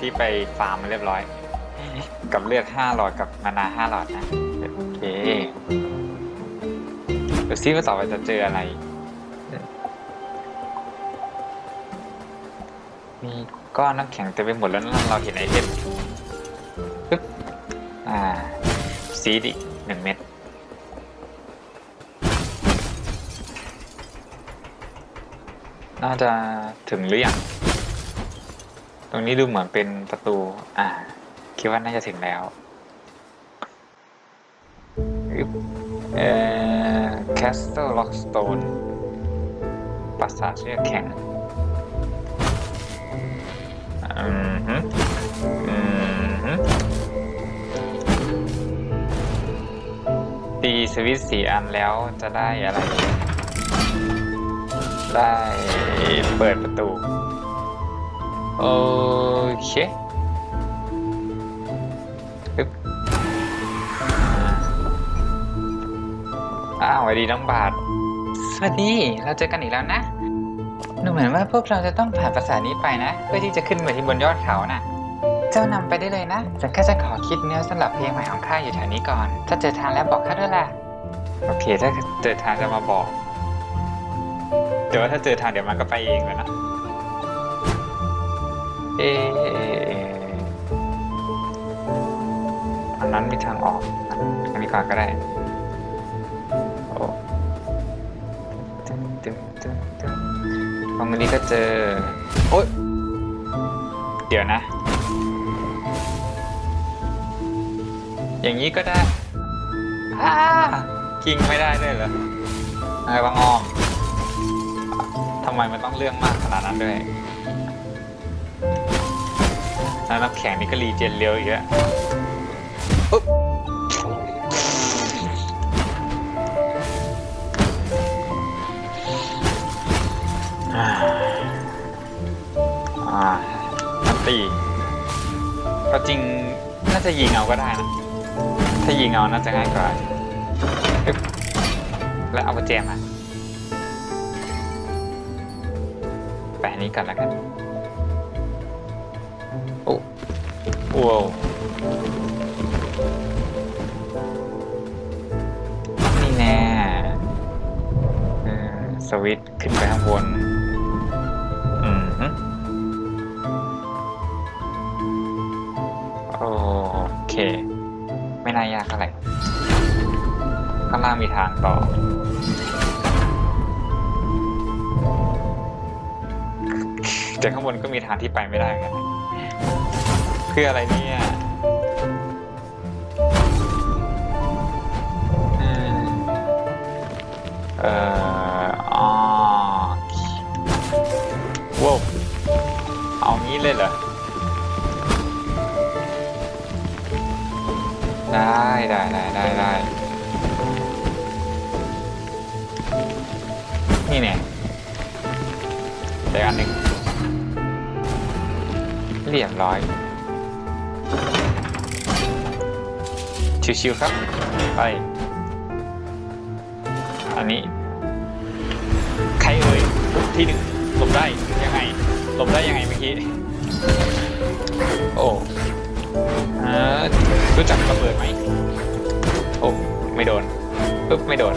ที่ไปฟาร์มมาเรียบร้อย กับเลือดห้าหลอดกับมานาห้าหลอดนะโอเคดูซิว่าต่อไปจะเจออะไร มีก้อนน้ำแข็งเต็มไปหมดแล้วนะเราเห็นไอเทมปึ๊บอ่า ซีดอีกหนึ่งเม็ดน่าจะถึงหรือยัง ตรงนี้ดูเหมือนเป็นประตู อ่า คิดว่าน่าจะถึงแล้วเอ่อ Castle Rockstone ปราสาทเชือกแข็งอืมฮึอืมฮึตีสวิตช์สี่อันแล้วจะได้อะไร ได้เปิดประตู โอเคปึ๊บอ้าวสวัสดีน้องบาท สวัสดี เราเจอกันอีกแล้วนะดูเหมือนว่าพวกเราจะต้องผ่านปราสานี้ไปนะ เพื่อที่จะขึ้นไปที่บนยอดเขาน่ะ เจ้านำไปได้เลยนะฉันแค่จะขอคิดเนื้อสำหรับเพลงใหม่ของข้าอยู่แถวนี้ก่อน ถ้าเจอทางแล้วบอกข้าด้วยล่ะ โอเค ถ้าเจอทางจะมาบอก เดี๋ยวถ้าเจอทางเดี๋ยวมันก็ไปเองแล้วนะ เออันนั้นมีทางออกอันนี้ก่อนก็ได้โอ้ตึมตึมตึมตึมตรงนี้ก็เจอ โอ๊ย เดี๋ยวนะ อย่างนี้ก็ได้อ้ากิ้งไม่ได้ด้วยเหรออะไรบางออมทำไมมันต้องเรื่องมากขนาดนั้นด้วย แล้วน้ำแข็งนี่ก็รีเจนเร็วอีกแล้วอุ๊บอ่าอ่ามันตีก็จริงน่าจะยิงเอาก็ได้นะ ถ้ายิงเอาน่าจะง่ายกว่าอึ๊บแล้วเอาไปแจมมาไปอันนี้กันแล้วกัน ว้าวนี่แน่เออสวิตขึ้นไปข้างบน อืมฮึโอเค ไม่น่ายากเท่าไหร่ ข้างล่างมีทางต่อ แต่ข้างบนก็มีทางที่ไปไม่ได้เหมือนกัน นะเพื่ออะไรเนี่ยอืมเอ่ออ๋อว้าวเอางี้เลยเหรอ ได้ได้ได้ได้ได้นี่เนี่ยเดี๋ยวอันหนึ่งเรียบร้อย ชิวๆครับ ไป อันนี้ ใครเอ่ยที่หนึ่งหลบได้ยังไงหลบได้ยังไงเมื่อกี้ โอ้ออรู้จักระเบิดไหม โอ้ ไม่โดนปึ๊บไม่โดน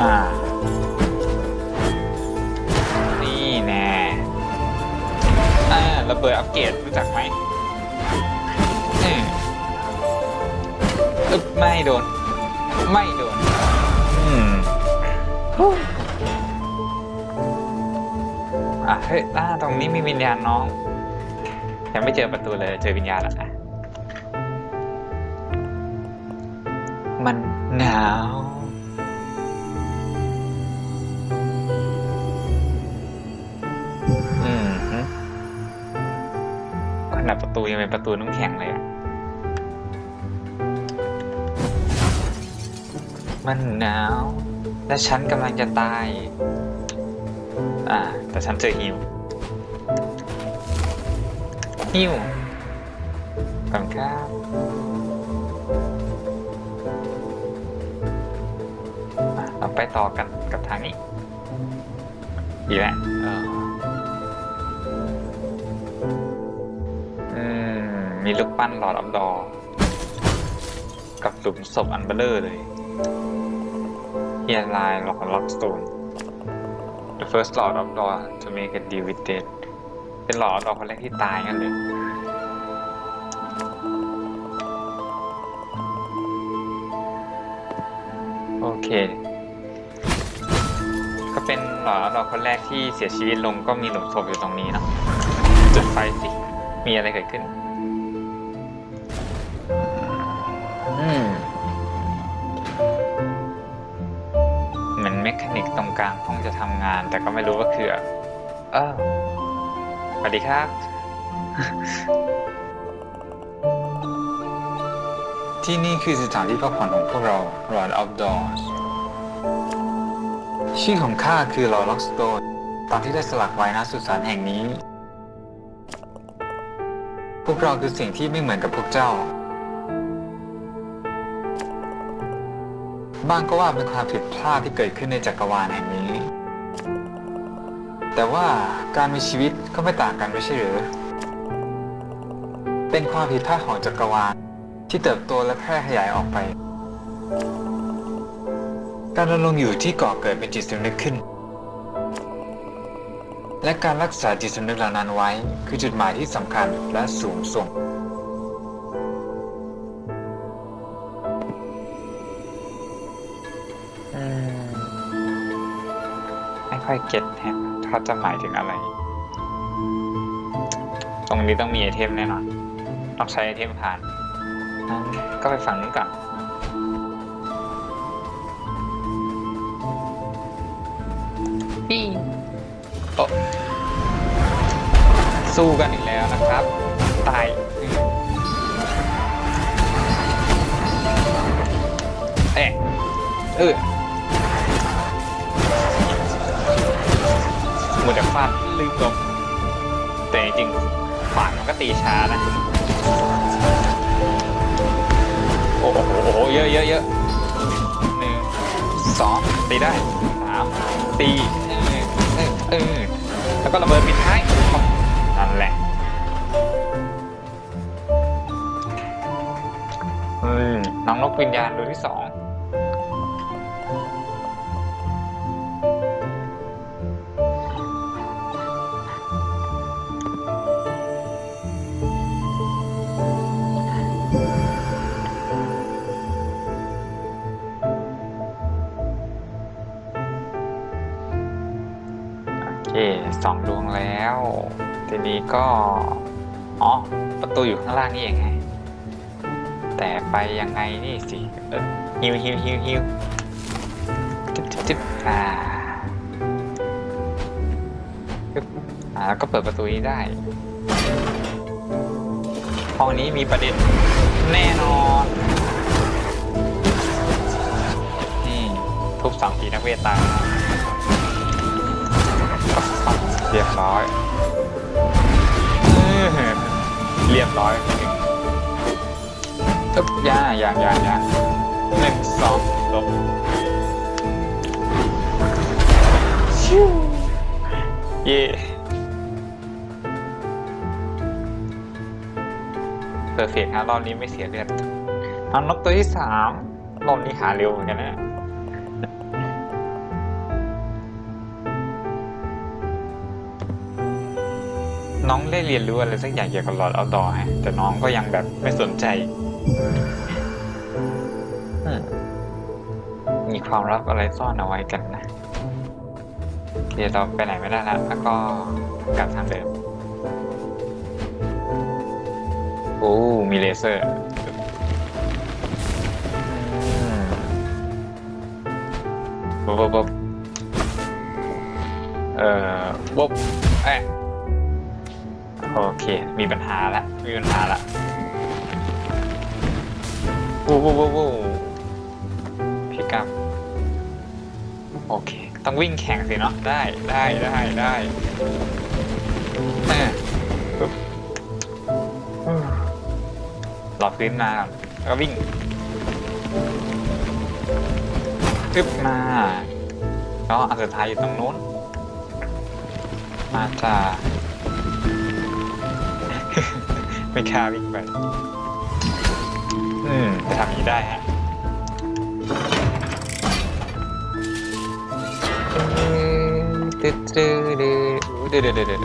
อ่า ระเบิดอัปเกรดรู้จักไหมอืมอึ๊บไม่โดน ไม่โดน อืมฮู้อะเฮ้ยอ่าตรงนี้มีวิญญาณน้อง ยังไม่เจอประตูเลยเจอวิญญาณแล้วอะมันหนาว นาดประตูยังเป็นประตูน้ำแข็งเลยอะมันหนาว และฉันกำลังจะตาย อ่า แต่ฉันเจอฮิวฮิวขอบคุณครับอะเราไปต่อกันกับทางนี้อีแล้ว มีลูกปั้นหลอดอัพดอ กับหลุมศพอันเบลเลอร์เลยเฮียไลน์ล็อกล็อกสโตน The first Lord of Door to make a deal with death เป็นหลอดดอคนแรกที่ตายงั้นเลยโอเค ก็เป็นหลอดดอคนแรกที่เสียชีวิตลงก็มีหลุมศพอยู่ตรงนี้เนาะจุดไฟสิ มีอะไรเกิดขึ้น เหมือนเมคานิกตรงกลางห้องจะทำงาน แต่ก็ไม่รู้ว่าคือเออสวัสดีครับ ที่นี่คือสถานที่พักผ่อนของพวกเรา Lord Outdoors ชื่อของข้าคือ Lord Lockstone ตามที่ได้สลักไว้ณสุสานแห่งนี้ พวกเราคือสิ่งที่ไม่เหมือนกับพวกเจ้า บางก็ว่าเป็นความผิดพลาดที่เกิดขึ้นในจักรวาลแห่งนี้ แต่ว่าการมีชีวิตก็ไม่ต่างกันไม่ใช่หรือ เป็นความผิดพลาดของจักรวาลที่เติบโตและแพร่ขยายออกไป การดำรงอยู่ที่ก่อเกิดเป็นจิตสำนึกขึ้น และการรักษาจิตสำนึกเหล่านั้นไว้ คือจุดหมายที่สำคัญและสูงส่ง อยเก็ตแฮะเขาจะหมายถึงอะไร ตรงนี้ต้องมีไอเทมแน่นอนต้องใช้ไอเทมผ่านงั้นก็ไปฝั่งนู้นก่อนปีโอะสู้กันอีกแล้วนะครับ ตายอืมเอ๊ะเออ มัวแต่ฟาดลืมลมแต่จริงๆขวานมันก็ตีช้านะ โอ้โหโอ้โหเยอะเยอะเยอะหนึ่งสองตีได้สามตีเออเออแล้วก็ระเบิดปิดท้ายนั่นแหละน้องนกวิญญาณดูที่สอง สองดวงแล้ว ทีนี้ก็ อ๋อ ประตูอยู่ข้างล่างนี่เองไง แต่ไปยังไงนี่สิ เออฮิวฮิวฮิวฮิวจิ๊บจิ๊บจิ๊บอ่าปึ๊บอ่าแล้วก็เปิดประตูนี้ได้ ห้องนี้มีประเด็นแน่นอนนี่ทุบสองทีนักเวทตา รียบร้อยเรียบร้อยตึ๊บย่าอย่างอย่างอย่างหนึ่งสองลบชิวเย่เพอร์เฟกฮะรอบนี้ไม่เสียเลือดเอานกตัวที่สามรอบนี้หาเร็วเหมือนกันนะ น้องได้เรียนรู้อะไรสักอย่างเกี่ยวกับหลอดเอาดอฮะแต่น้องก็ยังแบบไม่สนใจมีความลับอะไรซ่อนเอาไว้กันนะ เดี๋ยวเราไปไหนไม่ได้แล้วแล้วก็กลับทางเดิม โอ้ มีเลเซอร์บ๊บบ๊บบ๊บเอ่อบ๊บแอะ โอเค มีปัญหาละ มีปัญหาละวู้วู้วู้วู้พี่กัมโอเค ต้องวิ่งแข่งสิเนาะ ได้ได้ได้ได้เออปึ๊บอืมหลอดพื้นมาแล้วก็วิ่งตึ๊บมาแล้วอันสุดท้ายอยู่ตรงนู้น มาจ้า ไม่กล้าวิ่งไปอืมจะทำอย่างนี้ได้ฮะตึ๊ดตึ๊ดตึ๊ดเดี๋ยวเดี๋ยวเดี๋ยวเดี๋ยว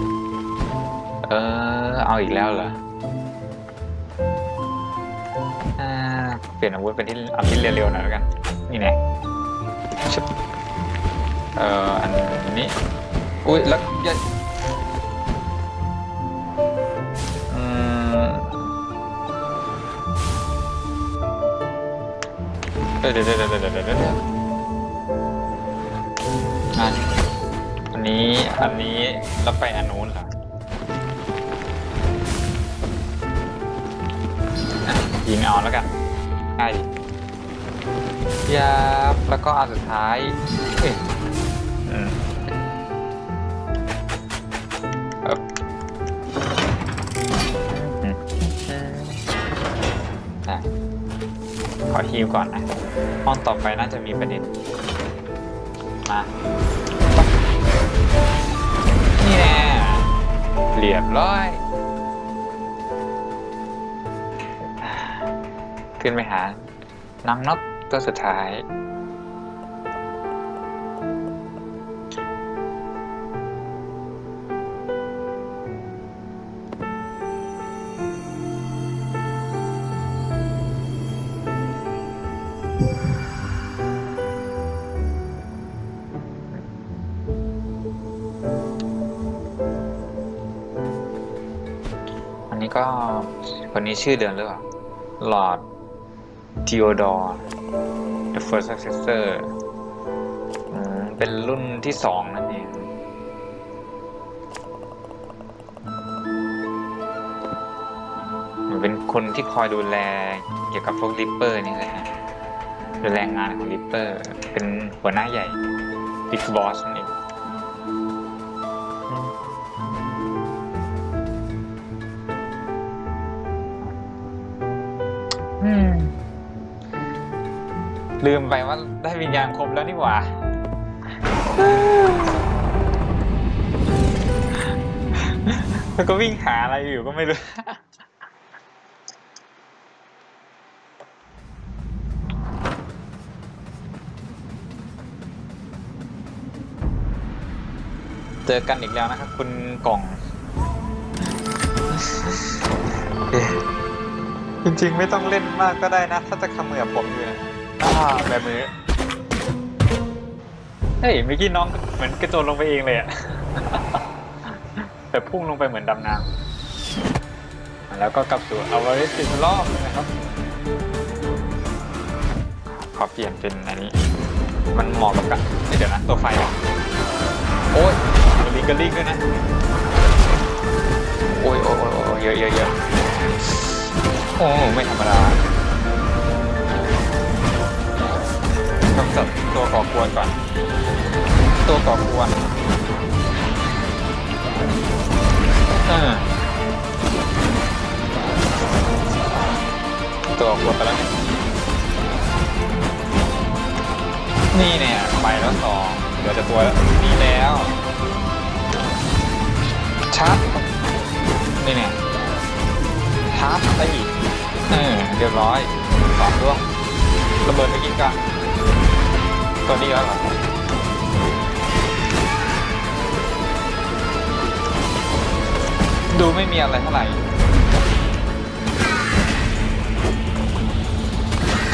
เออเอาอีกแล้วเหรออ่าเปลี่ยนอาวุธเป็นที่เอาที่เร็วๆหน่อยแล้วกัน นี่แน่ชึบเอ่ออันนี้ อุ้ยแล้ว เดี๋ยวเดี๋ยวเดี๋ยวเดี๋ยวเดี๋ยวอันอันนี้อันนี้เราไปอันนู้นเหรออะยิงเอาแล้วกันง่ายดียับแล้วก็อันสุดท้ายเอ้ยอืมครับอืมอะขอฮิวก่อนนะ ห้องต่อไปน่าจะมีประเด็น มา นี่แน่เรียบร้อย ขึ้นไปหานางนกตัวสุดท้าย ชื่อเดิมหรือเปล่า Lord Theodore the first successor เป็นรุ่นที่สองนั่นเองเหมือนเป็นคนที่คอยดูแลเกี่ยวกับพวกริปเปอร์นี่แหละฮะดูแลงานของริปเปอร์ เป็นหัวหน้าใหญ่ Big Boss นั่นเอง ลืมไปว่าได้วิญญาณครบแล้วนี่หว่า แล้วก็วิ่งหาอะไรอยู่ก็ไม่รู้ เจอกันอีกแล้วนะครับ คุณกล่อง จริงๆ ไม่ต้องเล่นมากก็ได้นะ ถ้าจะขมือบผมอยู่นะ อ่าแบบมือเฮ้ยเมื่อกี้น้องเหมือนกระโจนลงไปเองเลยอะ แต่พุ่งลงไปเหมือนดำน้ำแล้วก็กลับสู่อวาริสติรอบเลยนะครับ ขอเปลี่ยนเป็นอันนี้ มันเหมาะกับกันเอ้ยเดี๋ยวนะตัวไฟอะโอ้ยกระลิงกระลิงด้วยนะ โอ้ยโอ้ยโอ้ยโอ้ยเยอะเยอะเยอะโอ้ไม่ธรรมดา ต้องจับตัวก่อกวนก่อน ตัวก่อกวนเออตัวก่อกวนไปแล้วนี่เนี่ยไปแล้วสองเดี๋ยวจะตัวแล้วนี่แล้วชัดนี่เนี่ยชาร์จไปอีกเออเรียบร้อยสองดวงระเบิดไปกินกัน ตัวนี้แล้วเหรอดูไม่มีอะไรเท่าไหร่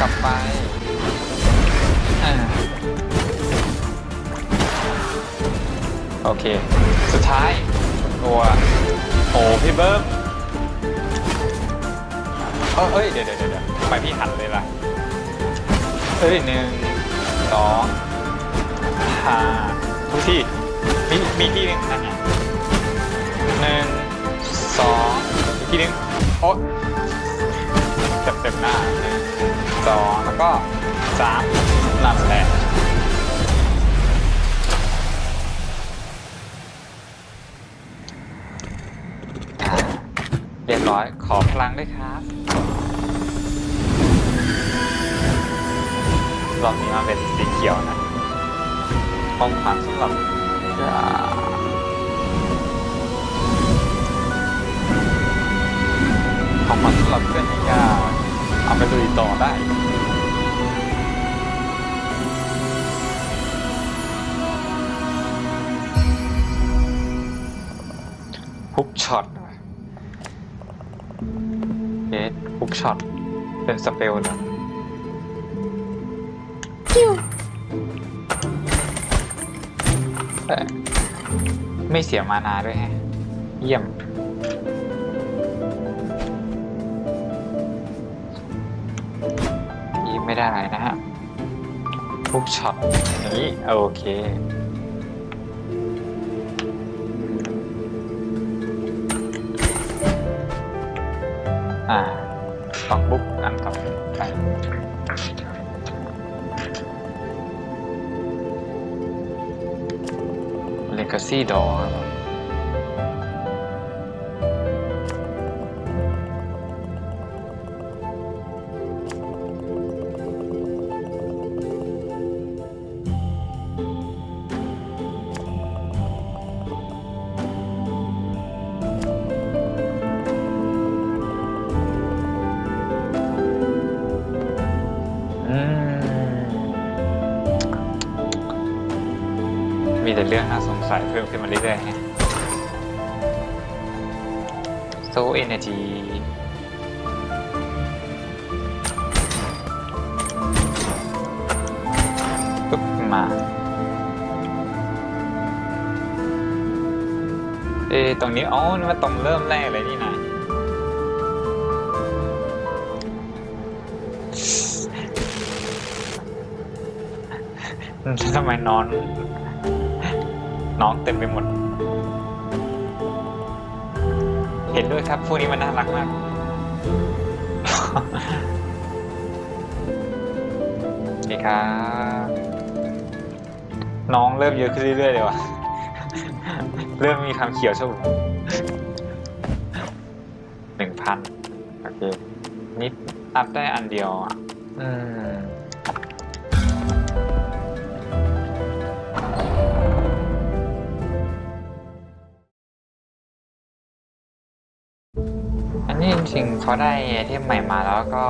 กลับไปอ่าโอเค สุดท้ายตัวโอ้พี่เบิ้มเออเอ้ย เดี๋ยวเดี๋ยวเดี๋ยวไปพี่หันเลยล่ะเอ้ยหนึ่ง สองห้าทุกที่มีมีที่หนึ่งนั่นไงหนึ่งสองอีกที่หนึ่งโอ๊ะเต็มเต็มหน้าหนึ่งสองแล้วก็สามนั่นแหละอ่เรียบร้อยขอพลังด้วยครับ รอบนี้มาเป็นสีเขียวนะของขวัญสำหรับของขวัญสำหรับเพื่อนที่จะเอาไปดุยต่อได้ฮุกช็อตเอสฮุกช็อตเป็นสเปลนะ เหรอแต่ไม่เสียมานาด้วยแฮะ เยี่ยมยีไม่ได้นะฮะฮุกช็อตอย่างนี้โอเค อ่าล็อกบุ๊กอันต่อไป เโซเอเนจีปุ๊บมา เอะตรงนี้อ๋อนี่มันตรงเริ่มแรกเลยนี่นะทำไมนอน น้องเต็มไปหมด ห็นด้วยครับ พวกนี้มันน่ารักมาก นี่ครับ น้องเริ่มเยอะขึ้นเรื่อยๆเลยว่ะ เริ่มมีคำเขียวชมหนึ่งพันโอเค นิดอัพได้อันเดียวอะ อืม เขาได้ไอเทมใหม่มาแล้วก็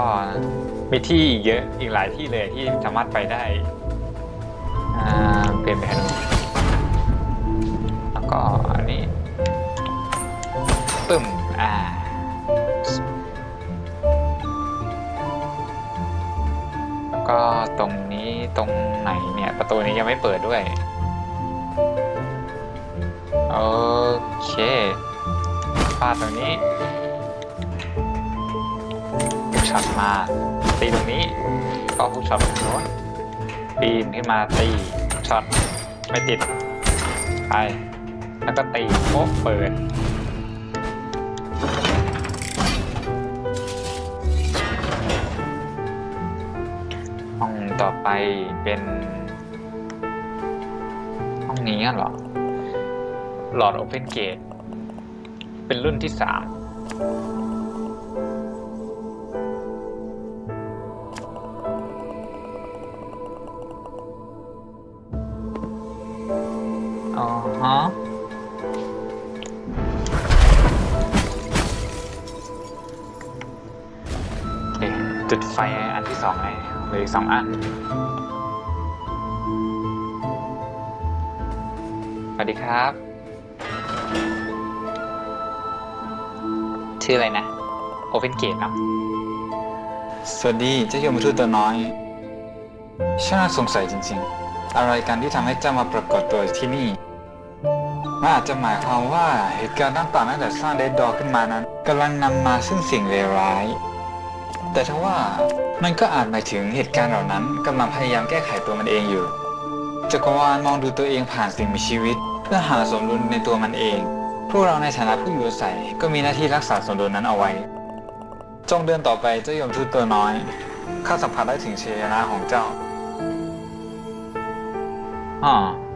มีที่อีกเยอะอีกหลายที่เลยที่สามารถไปได้เปลี่ยนไปอันแล้วก็อันนี้ปึ้มอ่าแล้วก็ตรงนี้ตรงไหนเนี่ย ประตูนี้ยังไม่เปิดด้วย โอเคฟาดตรงนี้ ช็อตมา ตีตรงนี้ ก็พุกช็อตไปทางโน้นปีนขึ้นมาตีช็อตไม่ติดไปแล้วก็ตีโป๊ะเปิดห้องต่อไปเป็น ห้องนี้เหรอ หลอดโอเพนเกต เป็นรุ่นที่สาม ฮะเอ๊ะจุดไฟอันที่สองเลยเหลยสองอัน สวัสดีครับ ชื่ออะไรนะ Open Gate เนาะสวัสดีเจ้าโยมทูตตัวน้อยช่างน่าสงสัยจริงๆ อะไรกันที่ทำให้เจ้ามาปรากฏตัวที่นี่ มันอาจจะหมายความว่าเหตุการณ์ต่างๆตั้งแต่สร้างเดดดอขึ้นมานั้นกำลังนำมาซึ่งสิ่งเลวร้าย แต่ทว่ามันก็อาจหมายถึงเหตุการณ์เหล่านั้นกำลังพยายามแก้ไขตัวมันเองอยู่ จักรวาลมองดูตัวเองผ่านสิ่งมีชีวิต เพื่อหาสมดุลในตัวมันเอง พวกเราในฐานะผู้อยู่อาศัยก็มีหน้าที่รักษาสมดุลนั้นเอาไว้ จงเดินต่อไปเจ้ายมทูตตัวน้อย ข้าสัมผัสได้ถึงเชยนะของเจ้าอ๋อเอา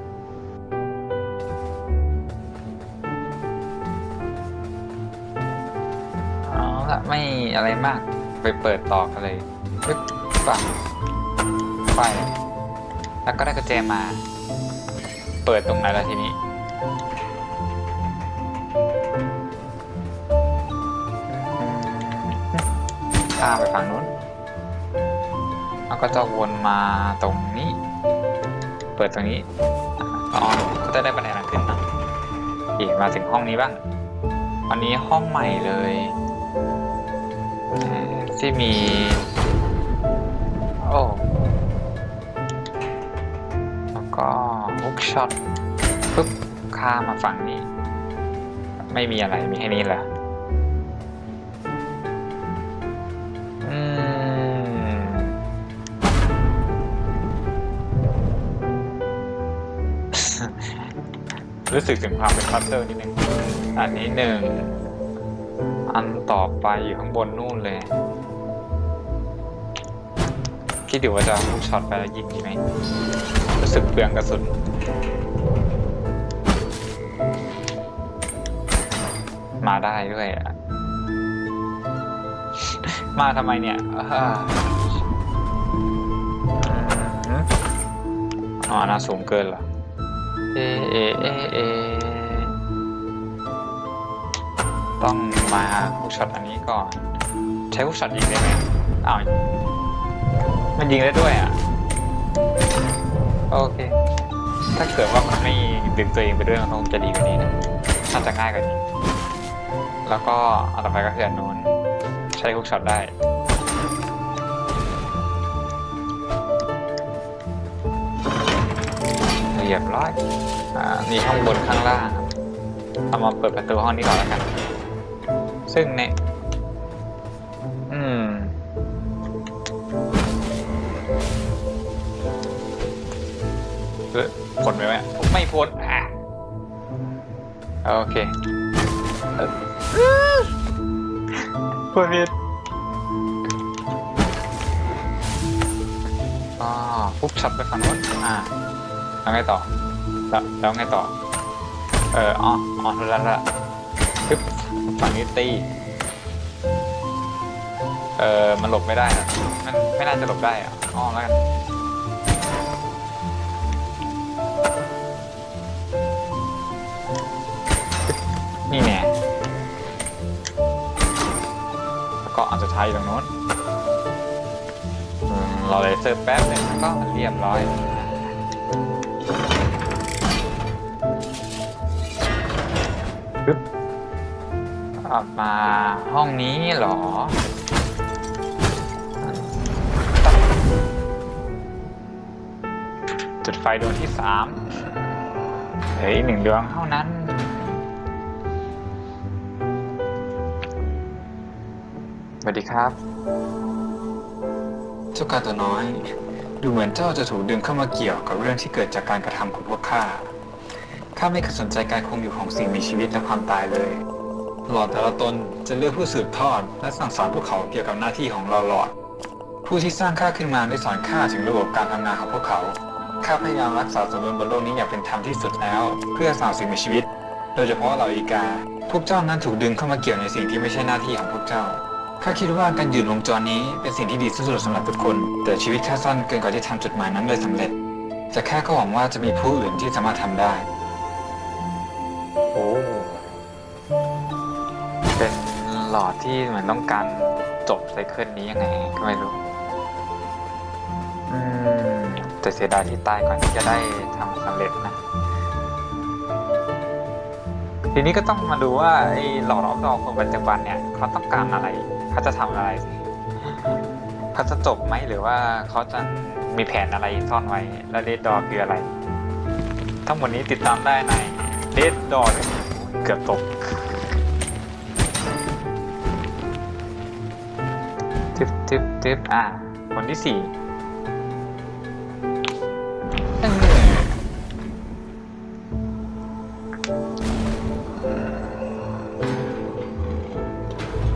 ละไม่อะไรมาก ไปเปิดต่อกันเลยปึ๊บปังไป แล้วก็ได้กุญแจมา เปิดตรงไหนล่ะทีนี้ ข้ามไปฝั่งนู้นแล้วก็จะวนมาตรงนี้ เปิดตรงนี้ อ๋อ ก็จะได้บันไดทางขึ้นนะอีกมาถึงห้องนี้บ้าง อันนี้ห้องใหม่เลย ที่มี โอ้ แล้วก็ฮุกช็อตปุ๊บข้ามาฝั่งนี้ ไม่มีอะไร มีแค่นี้แหละอืมรู้สึกถึงความเป็นพัซเซิลนิดนึง อันนี้หนึ่ง อันต่อไปอยู่ข้างบนนู่นเลย คิดดูว่าจะลูกช็อตไปแล้วยิงดีไหมรู้สึกเปลืองกระสุนมาได้ด้วยอะ มาทำไมเนี่ยอ๋อน่าสูงเกินเหรอ เอ เอ เอเอ ต้องมาฮุกช็อตอันนี้ก่อน ใช้ฮุกช็อตยิงได้ไหมอ้าวมันยิงได้ด้วยอะ โอเค ถ้าเกิดว่ามันไม่ดึงตัวเองไปด้วยมันคงจะดีกว่านี้นะน่าจะง่ายกว่านี้ แล้วก็อันต่อไปก็คืออันนู้นใช้ฮุกช็อตได้เรียบร้อย อ่า มีห้องบนข้างล่างเอามาเปิดประตูห้องนี้ก่อนแล้วกัน ซึ่งในอืม เออผลไหมวะไม่พ้นอะ โอเคเอ่อพูดผิดก็ปุ๊บช็อตไปฝั่งโน้นอ่าแล้วไงต่อแล้วแล้วไงต่อ เอออ๋ออ๋อรู้แล้วละ ฝั่งนี้ตีเออมันหลบไม่ได้นะมันไม่น่าจะหลบได้อะอ้อมแล้วกันนี่แน่แล้วก็อันสุดท้ายอยู่ตรงโน้นรอเลยเซอร์แป๊บหนึงแล้วก็เรียบร้อย ออกมาห้องนี้หรอ จุดไฟดวงที่สามเฮ้ยหนึ่งดวงเท่านั้น สวัสดีครับ เจ้ากาตัวน้อย ดูเหมือนเจ้าจะถูกดึงเข้ามาเกี่ยวกับเรื่องที่เกิดจากการกระทำของพวกข้าข้าไม่เคยสนใจการคงอยู่ของสิ่งมีชีวิตและความตายเลย หลอดแต่ละตนจะเลือกผู้สืบทอด และสั่งสอนพวกเขาเกี่ยวกับหน้าที่ของเราหลอด ผู้ที่สร้างข้าขึ้นมาได้สอนข้าถึงระบบการทำงานของพวกเขาข้าพยายามรักษาสมดุลบนโลกนี้อย่างเป็นธรรมที่สุดแล้ว เพื่อสร้างสิ่งมีชีวิต โดยเฉพาะเราอีกา พวกเจ้านั้นถูกดึงเข้ามาเกี่ยวในสิ่งที่ไม่ใช่หน้าที่ของพวกเจ้าข้าคิดว่าการยืนวงจรนี้เป็นสิ่งที่ดีที่สุดสำหรับทุกคน แต่ชีวิตข้าสั้นเกินกว่าที่ทำจุดหมายนั้นได้สำเร็จ แต่ข้าก็หวังว่าจะมีผู้อื่นที่สามารถทำได้ เป็นหลอดที่เหมือนต้องการจบไซเคิลนี้ยังไงก็ไม่รู้ อืมแต่เสียดายที่ตายก่อนที่จะได้ทำสำเร็จนะ ทีนี้ก็ต้องมาดูว่าไอ้หลอดออฟดอกคนปัจจุบันเนี่ยเขาต้องการอะไรเขาจะทำอะไรเขาจะจบไหมหรือว่าเขาจะมีแผนอะไรซ่อนไว้ แล้วเรดดอคืออะไร ทั้งหมดนี้ติดตามได้ในเ e ดดอเกือบตก จึ๊บจึ๊บอ่าคนที่สี่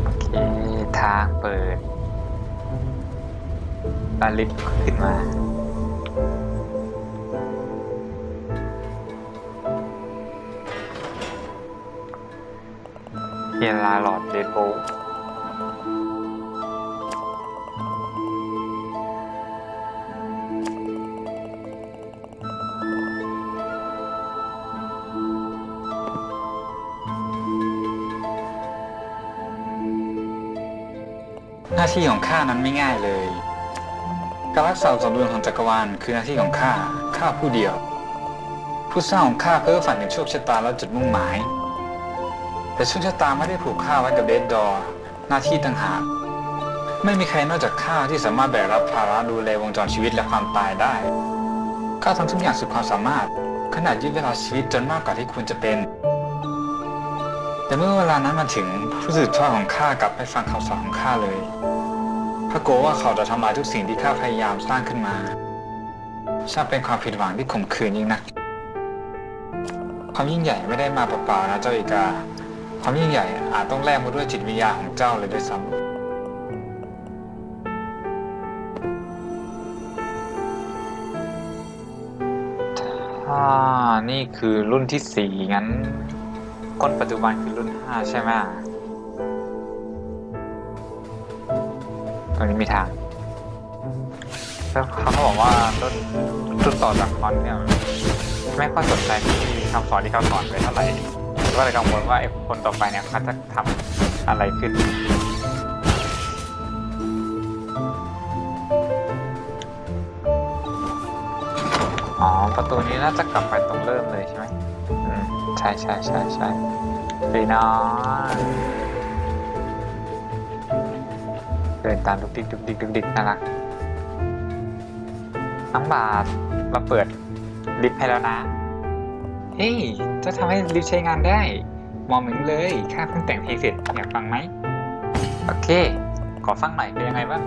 โอเค ทางเปิดบาลิฟต์ขึ้นมาเฮียลาหลอดเดโบ ที่ของข้านั้นไม่ง่ายเลย การรักษาสมดุลของจักรวาลคือหน้าที่ของข้า ข้าผู้เดียว ผู้สร้างของข้าเพ้อฝันถึงโชคชะตาและจุดมุ่งหมาย แต่โชคชะตาไม่ได้ผูกข้าไว้กับเดดดอร์หน้าที่ต่างหาก ไม่มีใครนอกจากข้าที่สามารถแบกรับภาระดูแลวงจรชีวิตและความตายได้ ข้าทำทุกอย่างสุดความสามารถ ขนาดยืดเวลาชีวิตจนมากกว่าที่ควรจะเป็นแต่เมื่อเวลานั้นมาถึงผู้สืบทอดของข้ากลับไม่ฟังคำสอนของข้าเลย เพราะกลัวว่าเขาจะทำลายทุกสิ่งที่ข้าพยายามสร้างขึ้นมาช่างเป็นความผิดหวังที่ขมขื่นยิ่งนัก ความยิ่งใหญ่ไม่ได้มาเปล่าๆนะเจ้าเอกา ความยิ่งใหญ่อาจต้องแลกมาด้วยจิตวิญญาณของเจ้าเลยด้วยซ้ำถ้านี่คือรุ่นที่สี่งั้นคนปัจจุบันคือรุ่นห้าใช่ไหม ตรงนี้มีทางแล้วเขาก็บอกว่ารุ่นรุ่นต่อจากคอนเนี่ยไม่ค่อยสนใจที่คำสอนที่เขาสอนไปเท่าไหร่ก็เลยกังวลว่าไอ้คนต่อไปเนี่ยเขาจะทำอะไรขึ้นอ๋อประตูนี้น่าจะกลับไปตรงเริ่มเลยใช่ไหมอืมใช่ใช่ใช่ใช่ดีเนาะเดินตามดุกดิกดุกดิกดุกดิกน่ารักน้องบาทมาเปิดลิฟต์ให้แล้วนะ เฮ้ยจะทำให้ลิฟต์ใช้งานได้ มองเหมือนเลยข้าเพิ่งแต่งเพลงเสร็จอยากฟังไหม โอเค ขอฟังหน่อยเป็นยังไงบ้าง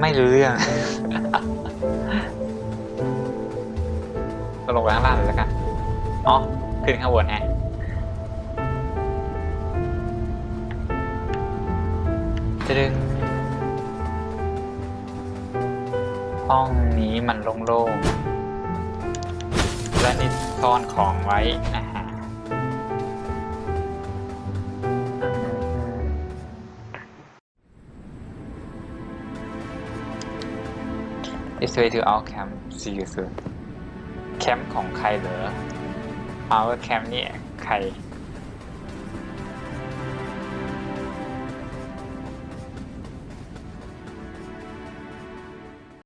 ไม่รู้เรื่อง ก็ลงไปข้างล่างเลยแล้วกันอ๋อขึ้นข้างบนแฮะจะดึงห้องนี้มันโล่งๆและนี่ซ่อนของไว้นะฮะ This way to our camp see you soon แคมป์ของใครเหรอ our camp เนี่ยใคร